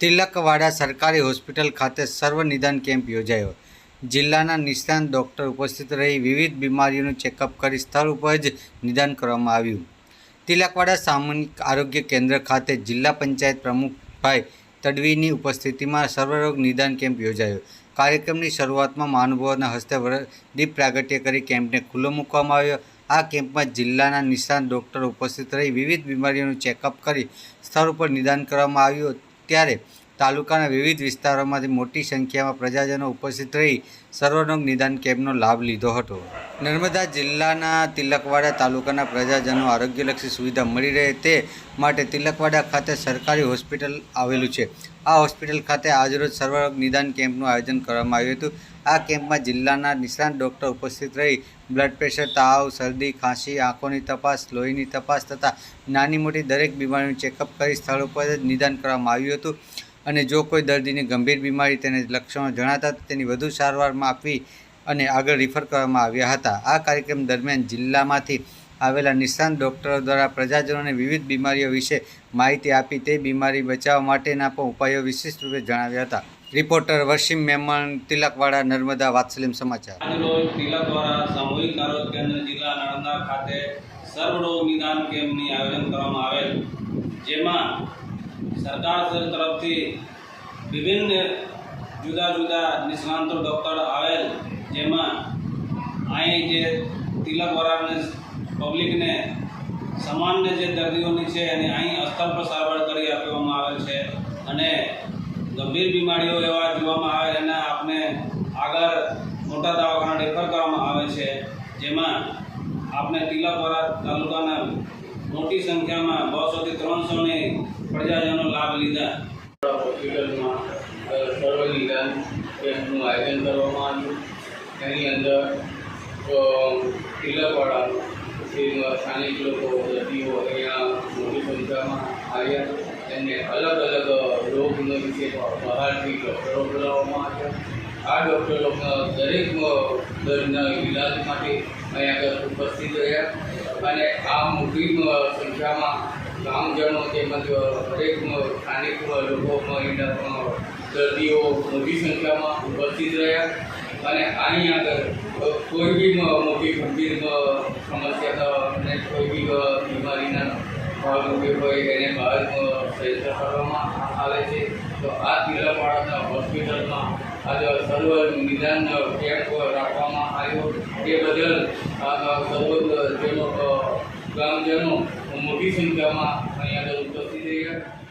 તિલકવાડા સરકારી હોસ્પિટલ ખાતે સર્વ નિદાન કેમ્પ યોજાયો. જિલ્લાના નિષ્ણાંત ડૉક્ટર ઉપસ્થિત રહી વિવિધ બીમારીઓનું ચેકઅપ કરી સ્થળ ઉપર જ નિદાન કરવામાં આવ્યું. તિલકવાડા સામૂહિક આરોગ્ય કેન્દ્ર ખાતે જિલ્લા પંચાયત પ્રમુખભાઈ તડવીની ઉપસ્થિતિમાં સર્વરોગ નિદાન કેમ્પ યોજાયો. કાર્યક્રમની શરૂઆતમાં મહાનુભાવોના હસ્તે દીપ પ્રાગટ્ય કરી કેમ્પને ખુલ્લો મૂકવામાં આવ્યો. આ કેમ્પમાં જિલ્લાના નિષ્ણાંત ડૉક્ટર ઉપસ્થિત રહી વિવિધ બીમારીઓનું ચેકઅપ કરી સ્થળ ઉપર નિદાન કરવામાં આવ્યું. ત્યારે તાલુકાના વિવિધ વિસ્તારોમાંથી મોટી સંખ્યામાં પ્રજાજનો ઉપસ્થિત રહી સર્વરોગ નિદાન કેમ્પનો લાભ લીધો હતો. નર્મદા જિલ્લાના તિલકવાડા તાલુકાના પ્રજાજનો આરોગ્યલક્ષી સુવિધા મળી રહે તે માટે તિલકવાડા ખાતે સરકારી હોસ્પિટલ આવેલું છે. આ હોસ્પિટલ ખાતે આજરોજ સર્વરોગ નિદાન કેમ્પનું આયોજન કરવામાં આવ્યું હતું. આ કેમ્પમાં જિલ્લાના નિષ્ણાંત ડૉક્ટર ઉપસ્થિત રહી બ્લડ પ્રેશર, તાવ, શરદી, ખાંસી, આંખોની તપાસ, લોહીની તપાસ તથા નાની મોટી દરેક બીમારીનું ચેકઅપ કરી સ્થળ ઉપર જ નિદાન કરવામાં આવ્યું હતું. અને જો કોઈ દર્દીની ગંભીર બીમારી તેને લક્ષણો જણાતા તેની વધુ સારવારમાં આપવી અને આગળ રિફર કરવામાં આવ્યા હતા. આ કાર્યક્રમ દરમિયાન જિલ્લામાંથી આવેલા નિષ્ણાંત ડૉક્ટરો દ્વારા પ્રજાજનોને વિવિધ બીમારીઓ વિશે માહિતી આપી તે બીમારી બચાવવા માટેના પણ ઉપાયો વિશિષ્ટ રૂપે જણાવ્યા હતા. રિપોર્ટર વસીમ મેમણ, તિલકવાડા, નર્મદા વાત્સલિમ સમાચાર. જેમાં સરકાર તરફથી વિભિન્ન જુદા જુદા નિષ્ણાંતો ડૉક્ટર આવેલ, જેમાં અહીં જે તિલકવરાને પબ્લિકને સામાન્ય જે દર્દીઓની છે એની અહીં અસ્તર પર સારવાર કરી આપવામાં આવે છે અને ગંભીર બીમારીઓ એવા જોવામાં આવે, એના આપને આગળ મોટા દવાખાના રેફર કરવામાં આવે છે, જેમાં આપણે તિલકવરા તાલુકાના મોટી સંખ્યામાં બસોથી ત્રણસોની પ્રજાજનો લીધા. હોસ્પિટલમાં સર્વ નિદાન કેમ્પનું આયોજન કરવામાં આવ્યું. એની અંદર અ, જે સ્થાનિક લોકો દર્દીઓ અહીંયા મોટી સંખ્યામાં આવ્યા. એમને અલગ અલગ રોગનો વિશે બહારથી ડૉક્ટરો બોલાવવામાં આવ્યા. આ ડૉક્ટરો દરેક દર્દીના ઇલાજ માટે અહીંયા આગળ ઉપસ્થિત રહ્યા. અને આ મોટી સંખ્યામાં ગામજનો તેમજ દરેક સ્થાનિક લોકો દર્દીઓ મોટી સંખ્યામાં ઉપસ્થિત રહ્યા અને અહીં આગળ કોઈ બી મોટી ગંભીર સમસ્યા અને કોઈ બી બીમારીના ભાગરૂપે હોય એને બહાર અ, કરવામાં આવે છે. તો આ તિલકવાડાના હોસ્પિટલમાં આજે સર્વ નિદાન કેમ્પ રાખવામાં આવ્યો. તે બદલ સર્વ જેનો ગ્રામજનો મોટી સંખ્યામાં અહીંયા આગળ ઉપસ્થિત રહ્યા.